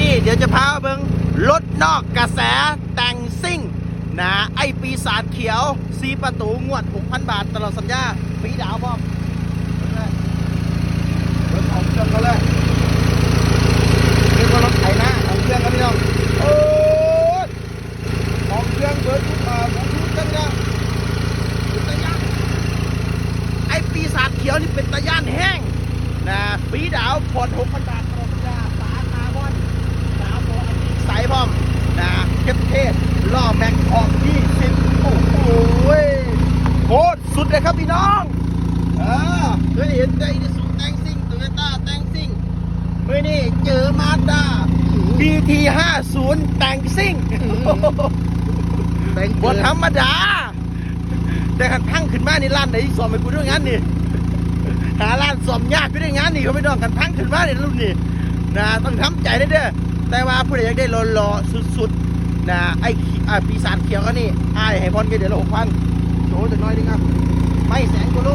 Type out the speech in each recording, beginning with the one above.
นี้เดี๋ยวจะพาเบิงรถนอกกระแสแต่งซิ่งนะไอปีศาจเขียวซีประตูงวด 6,000 บาท ตลอดสัญญาปีดาวพร้อมเบิงของเครื่องเขาเลยนี่ก็รถไถนาของเครื่องครับพี่น้องโอ้ยของเครื่องเบิร์ดทุกอ่าบูทูธกันนะตะย่านไอปีศาจเขียวนี่เป็นตะย่านแห้งนะปีดาวผ่อน6,000 บาทตลอดสัญญาสาคาร์บอน สามโมอันนี้ใสพร้อมนะเทปเทศ ล่อแม็กออกยี่สิบโอ้โหโคตรสุดเลยครับพี่น้องเออเคยเห็นใจในสูแตงซิ่งโตโยต้าแตงซิ่งเมื่อนี่เจอมาด้า BT 50แต่งซิ่งแต่งบนธรรมดา แต่ขันพังขึ้นมานี่ร้านไหนสอบไปกูด้วยงานนี่หาร้านสอบยากกูด้วยงานนี่เขาไม่ต้องกันพังขึ้นมานี่รุ่นนี่นะต้องทำใจได้เด้อแต่ว่าผู้ใดอยากได้รอๆสุดๆ นะไอ้อ่าปีศาจเขียวก็นี่ไอ้ายให้พรกันเดี๋ยวละหกพันโจจะน้อยนึงครับไม่แสนกว่าโล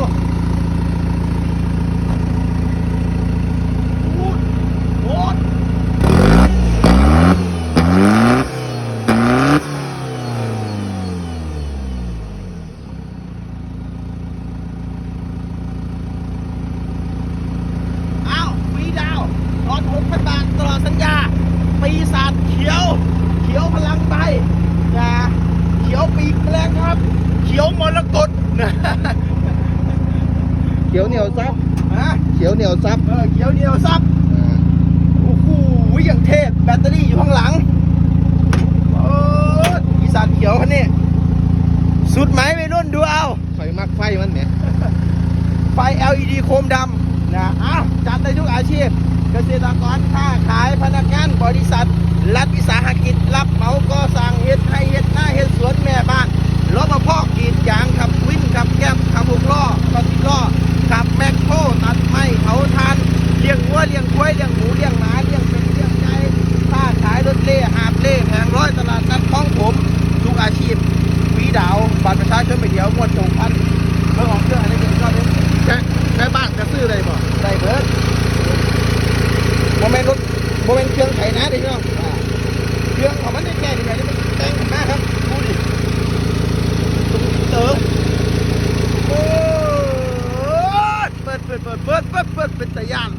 โอ้โหโอ้โหอ้าวปีดาวตอนหกพันบาทตลอดสัญญาปีศาจเขียว ขียวพลังใบนะเขียวปีกแมลงครับ เขียวมรกตนะเขียวเหนียวซับฮะเขียวเหนียวซับเออเขียวเหนียวซับโอ้โหอย่างเทพแบตเตอรี่อยู่ข้างหลังโอ้ปีศาจเขียวคันนี้สุดไหมไปรุ่นดูเอาไฟมักไฟมันเนี่ยไฟ LED โคมดำนะอ้าวจัดได้ทุกอาชีพ เกษตรกรค้าขายพนักงานบริษัท รัฐวิสาหกิจรับเหมา โมเมนเครื่องไถนาดิพี่น้องเครื่องของมันได้แค่นี้ไงนี่มันแต่งมาครับดูดิเต๋อโอ้เปิดเปิดเปิดเปิดเปิดเปิดเป็นตะยาน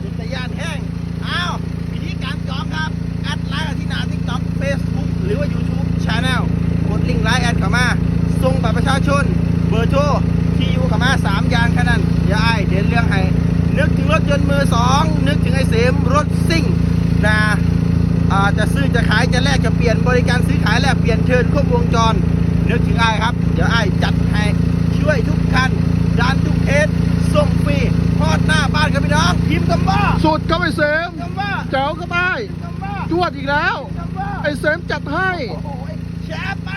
เป็นตะยานแห้งอ้าววิธีการจองครับแอดไลน์ที่หน้าทิกต็อกเฟซบุ๊กหรือว่า YouTube Channel กดลิงก์ไลน์แอดเข้ามาส่งบัตรประชาชนเบอร์โทรที่อยู่กับมาสามอย่างแค่นั้นอย่าอายเด่นเรื่องให้ นึกถึงรถยนต์มือสอง นึกถึงไอ้เสมรถซิ่งนะอ่า จะซื้อจะขายจะแลกจะเปลี่ยนบริการซื้อขายแลกเปลี่ยนเชิญครบวงจรนึกถึงไอ้ายครับ เดี๋ยวไอ้ายจัดให้ช่วยทุกคันดันทุกเทสส่งฟรีทอดหน้าบ้านครับพี่น้องพิมพ์คำว่าสุดก็ไปเสมคำว่าเจ๋วก็ได้คำว่าจวดอีกแล้วคำว่าไอ้เสมจัดให้โอ้โหแชร์ไป